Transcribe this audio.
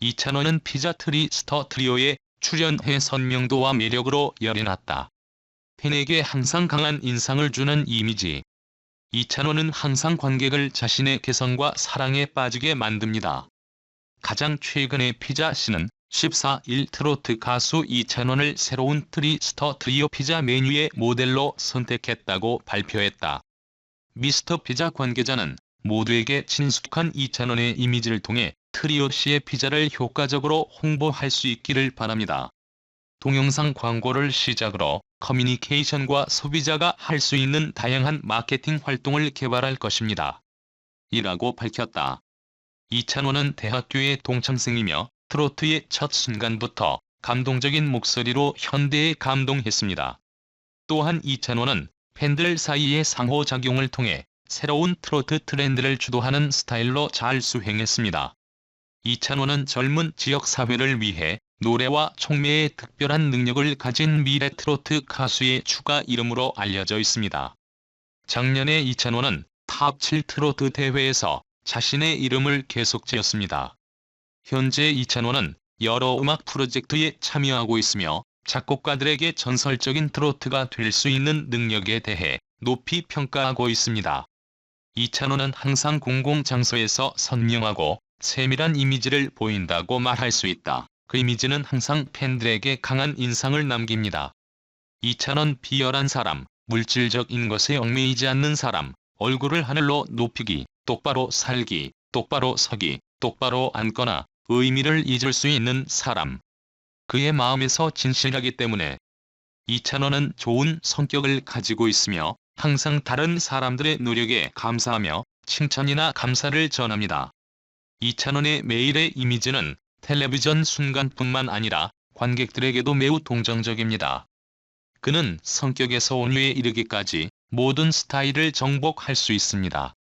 이찬원은 피자 트리 스터 트리오에 출연해 선명도와 매력으로 열해놨다. 팬에게 항상 강한 인상을 주는 이미지. 이찬원은 항상 관객을 자신의 개성과 사랑에 빠지게 만듭니다. 가장 최근의 피자 씨는 14일 트로트 가수 이찬원을 새로운 트리스터 트리오 피자 메뉴의 모델로 선택했다고 발표했다. 미스터 피자 관계자는 모두에게 친숙한 이찬원의 이미지를 통해 트리오 씨의 피자를 효과적으로 홍보할 수 있기를 바랍니다. 동영상 광고를 시작으로 커뮤니케이션과 소비자가 할 수 있는 다양한 마케팅 활동을 개발할 것입니다. 이라고 밝혔다. 이찬원은 대학교의 동창생이며 트로트의 첫 순간부터 감동적인 목소리로 현대에 감동했습니다. 또한 이찬원은 팬들 사이의 상호작용을 통해 새로운 트로트 트렌드를 주도하는 스타일로 잘 수행했습니다. 이찬원은 젊은 지역사회를 위해 노래와 촉매의 특별한 능력을 가진 미래 트로트 가수의 추가 이름으로 알려져 있습니다. 작년에 이찬원은 탑7 트로트 대회에서 자신의 이름을 계속 지었습니다. 현재 이찬원은 여러 음악 프로젝트에 참여하고 있으며 작곡가들에게 전설적인 트로트가 될 수 있는 능력에 대해 높이 평가하고 있습니다. 이찬원은 항상 공공장소에서 선명하고 세밀한 이미지를 보인다고 말할 수 있다. 그 이미지는 항상 팬들에게 강한 인상을 남깁니다. 이찬원 비열한 사람, 물질적인 것에 얽매이지 않는 사람, 얼굴을 하늘로 높이기, 똑바로 살기, 똑바로 서기, 똑바로 앉거나 의미를 잊을 수 있는 사람. 그의 마음에서 진실하기 때문에 이찬원은 좋은 성격을 가지고 있으며 항상 다른 사람들의 노력에 감사하며 칭찬이나 감사를 전합니다. 이찬원의 매일의 이미지는 텔레비전 순간뿐만 아니라 관객들에게도 매우 동정적입니다. 그는 성격에서 온유에 이르기까지 모든 스타일을 정복할 수 있습니다.